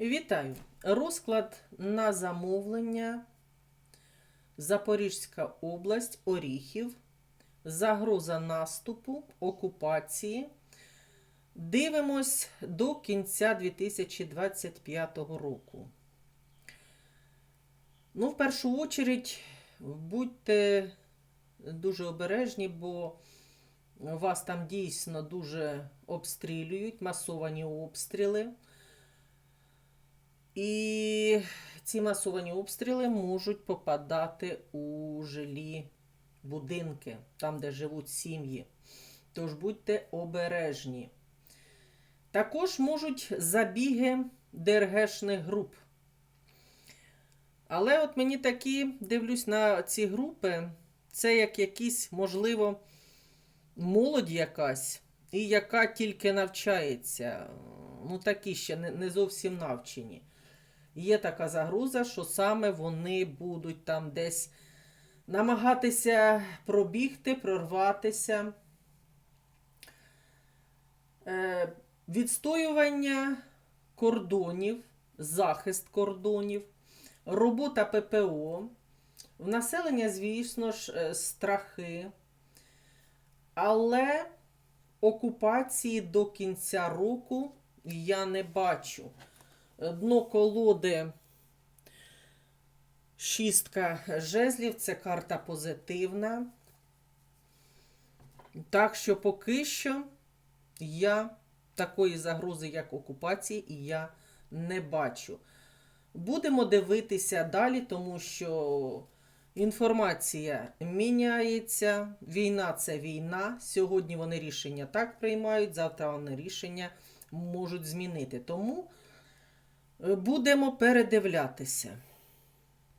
Вітаю! Розклад на замовлення. Запорізька область, Оріхів. Загроза наступу, окупації. Дивимось до кінця 2025 року. Ну, в першу очередь, будьте дуже обережні, бо вас там дійсно дуже обстрілюють, масовані обстріли. І ці масовані обстріли можуть попадати у жилі будинки, там, де живуть сім'ї. Тож будьте обережні. Також можуть забіги ДРГшних груп. Але от мені такі, дивлюсь на ці групи, це як якісь, можливо, молодь якась, і яка тільки навчається. Ну, такі ще не, зовсім навчені. Є така загроза, що саме вони будуть там десь намагатися пробігти, прорватися. Е, відстоювання кордонів, захист кордонів, робота ППО. В населення, звісно ж, е, страхи. Але окупації до кінця року я не бачу. Дно колоди шістка жезлів це карта позитивна. Так що поки що я такої загрози, як окупації, я не бачу. Будемо дивитися далі, тому що інформація міняється. Війна це війна. Сьогодні вони рішення так приймають, завтра вони рішення можуть змінити. Тому будемо передивлятися.